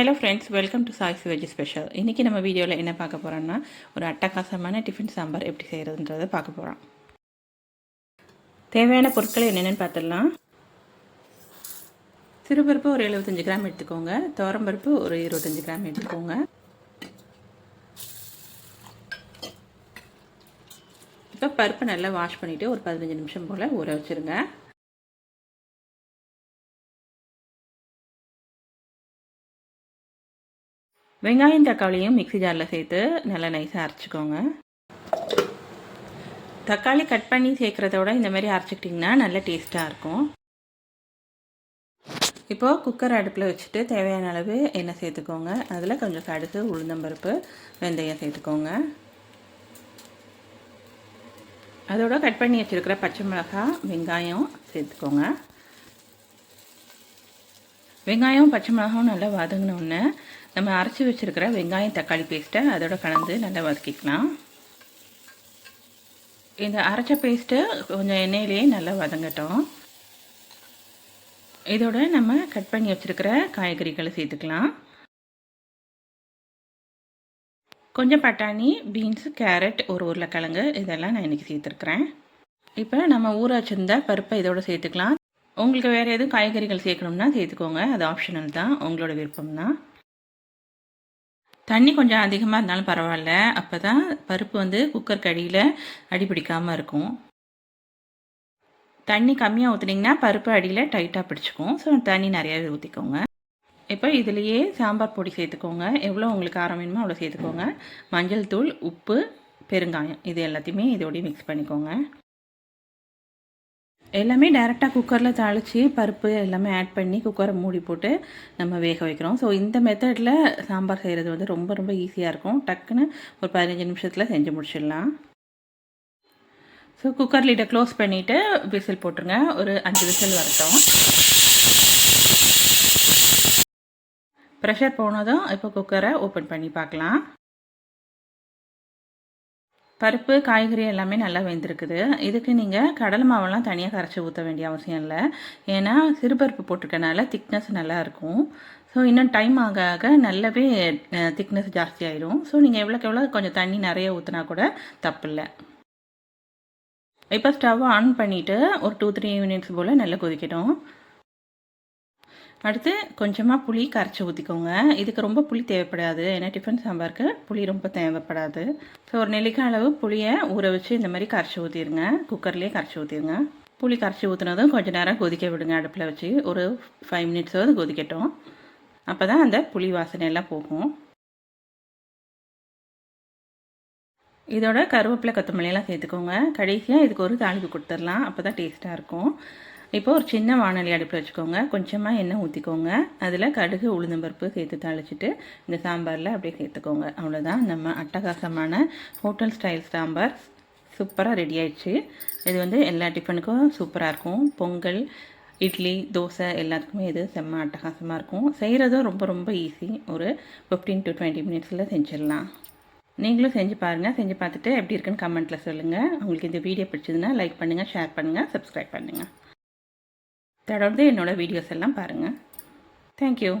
Hello friends welcome to choice veg special இன்றைக்கி நம்ம வீடியோவில் என்ன பார்க்க போகிறோம்னா ஒரு அட்டகாசமான டிஃபன் சாம்பார் எப்படி செய்கிறதுன்றதை பார்க்க போகிறோம் தேவையான பொருட்கள் என்னென்னு பார்த்துடலாம். சிறுபருப்பு ஒரு எழுபத்தஞ்சி கிராம் எடுத்துக்கோங்க. தோரம்பருப்பு ஒரு இருபத்தஞ்சி கிராம் எடுத்துக்கோங்க. இப்போ பருப்பை நல்லா வாஷ் பண்ணிவிட்டு ஒரு பதினஞ்சு நிமிஷம் போல் ஊற வச்சுருங்க. வெங்காயம் தக்காளியும் மிக்சி ஜாரில் சேர்த்து நல்லா நைஸாக அரைச்சிக்கோங்க. தக்காளி கட் பண்ணி சேர்க்குறதோட இந்த மாதிரி அரைச்சிக்கிட்டிங்கன்னா நல்ல டேஸ்ட்டாக இருக்கும். இப்போது குக்கர் அடுப்பில் வச்சுட்டு தேவையான அளவு எண்ணெய் சேர்த்துக்கோங்க. அதில் கொஞ்சம் கடுகு உளுந்தம்பருப்பு வெந்தயம் சேர்த்துக்கோங்க. அதோட கட் பண்ணி வச்சுருக்கிற பச்சை மிளகாய் வெங்காயம் சேர்த்துக்கோங்க. வெங்காயம் பச்சை மிளகாவும் நல்லா வதங்கினோடனே நம்ம அரைச்சி வச்சுருக்கிற வெங்காயம் தக்காளி பேஸ்ட்டை அதோட கலந்து நல்லா வதக்கிக்கலாம். இந்த அரைச்ச பேஸ்ட்டு கொஞ்சம் எண்ணெயிலேயே நல்லா வதங்கட்டும். இதோட நம்ம கட் பண்ணி வச்சுருக்கிற காய்கறிகளை சேர்த்துக்கலாம். கொஞ்சம் பட்டாணி பீன்ஸ் கேரட் ஒரு உருளைக்கிழங்கு இதெல்லாம் நான் இன்றைக்கி சேர்த்துருக்குறேன். இப்போ நம்ம ஊற வச்சுருந்த பருப்பை இதோட சேர்த்துக்கலாம். உங்களுக்கு வேறு எதுவும் காய்கறிகள் சேர்க்கணும்னா சேர்த்துக்கோங்க. அது ஆப்ஷனல் தான். உங்களோட விருப்பம் தான் தண்ணி கொஞ்சம் அதிகமாக இருந்தாலும் பரவாயில்ல. அப்போ தான் பருப்பு வந்து குக்கர் கடியில் அடிப்பிடிக்காமல் இருக்கும். தண்ணி கம்மியாக ஊற்றுனீங்கன்னா பருப்பு அடியில் டைட்டாக பிடிச்சிக்கும். ஸோ தண்ணி நிறையாவே ஊற்றிக்கோங்க இப்போ இதுலேயே சாம்பார் பொடி சேர்த்துக்கோங்க. எவ்வளோ உங்களுக்கு காரம் வேணுமோ அவ்வளோ சேர்த்துக்கோங்க. மஞ்சள் தூள் உப்பு பெருங்காயம். இது எல்லாத்தையுமே இதோடய மிக்ஸ் பண்ணிக்கோங்க. எல்லாமே டேரெக்டாக குக்கரில் தாளித்து பருப்பு எல்லாமே ஆட் பண்ணி குக்கரை மூடி போட்டு நம்ம வேக வைக்கிறோம். ஸோ இந்த மெத்தடில் சாம்பார் செய்கிறது வந்து ரொம்ப ரொம்ப ஈஸியாக இருக்கும். டக்குன்னு ஒரு பதினஞ்சு நிமிஷத்தில் செஞ்சு முடிச்சிடலாம். ஸோ குக்கர் லீட்டை க்ளோஸ் பண்ணிவிட்டு விசில் போட்டுருங்க. ஒரு அஞ்சு விசில் வரட்டும். ப்ரெஷர் போனதும் இப்போ குக்கரை ஓப்பன் பண்ணி பார்க்கலாம். பருப்பு காய்கறி எல்லாமே நல்லா வெந்திருக்குது. இதுக்கு நீங்கள் கடலை மாவெல்லாம் தனியாக கரைச்சி ஊற்ற வேண்டிய அவசியம் இல்லை. ஏன்னா சிறுபருப்பு போட்டிருக்கனால திக்னஸ் நல்லா இருக்கும். ஸோ இன்னும் டைம் ஆக ஆக நல்லாவே திக்னஸ் ஜாஸ்தி ஆயிடும் ஸோ நீங்கள் எவ்வளோக்கு எவ்வளோ கொஞ்சம் தண்ணி நிறைய ஊற்றினா கூட தப்பு இல்லை. இப்போ ஸ்டவ் ஆன் பண்ணிவிட்டு ஒரு டூ த்ரீ மினிட்ஸ் போல் நல்லா கொதிக்கட்டும். அடுத்து கொஞ்சமாக புளி கரைச்சி ஊற்றிக்கோங்க இதுக்கு ரொம்ப புளி தேவைப்படாது. ஏன்னா டிஃபன் சாம்பாருக்கு புளி ரொம்ப தேவைப்படாது. ஸோ ஒரு நெல்லிக்காய் அளவு புளியை ஊற வச்சு இந்த மாதிரி கரைச்சி ஊற்றிடுங்க குக்கர்லேயே கரைச்சி ஊற்றிடுங்க புளி கரைச்சி ஊற்றினதும் கொஞ்சம் நேரம் கொதிக்க விடுங்க. அடுப்பில் வச்சு ஒரு ஃபைவ் மினிட்ஸாவது கொதிக்கட்டும். அப்போ தான் அந்த புளி வாசனை எல்லாம் போகும். இதோட கருவேப்பிலை கொத்தமல்லியெல்லாம் சேர்த்துக்கோங்க. கடைசியாக இதுக்கு ஒரு தாளிப்பு கொடுத்துடலாம். அப்போ தான் டேஸ்ட்டாக இருக்கும். இப்போ ஒரு சின்ன வானொலி அடுப்பில் வச்சுக்கோங்க. கொஞ்சமாக எண்ணெய் ஊற்றிக்கோங்க அதில் கடுகு உளுந்தம்பருப்பு சேர்த்து தாளிச்சிட்டு இந்த சாம்பாரில் அப்படியே சேர்த்துக்கோங்க. அவ்வளோதான் நம்ம அட்டகாசமான ஹோட்டல் ஸ்டைல் சாம்பார் சூப்பராக ரெடி ஆயிடுச்சு. இது வந்து எல்லா டிஃபனுக்கும் சூப்பராக இருக்கும். பொங்கல் இட்லி தோசை எல்லாத்துக்குமே இது செம்ம அட்டகாசமாக இருக்கும். செய்கிறதும் ரொம்ப ரொம்ப ஈஸி ஒரு ஃபிஃப்டீன் டு டுவெண்ட்டி மினிட்ஸில் செஞ்சிடலாம். நீங்களும் செஞ்சு பாருங்கள் செஞ்சு பார்த்துட்டு எப்படி இருக்குன்னு கமெண்ட்டில் சொல்லுங்கள் உங்களுக்கு இந்த வீடியோ பிடிச்சதுன்னா லைக் பண்ணுங்கள் ஷேர் பண்ணுங்கள் சப்ஸ்கிரைப் பண்ணுங்கள் தொடர்ந்து என்னோடய வீடியோஸ் எல்லாம் பாருங்கள் தேங்க்யூ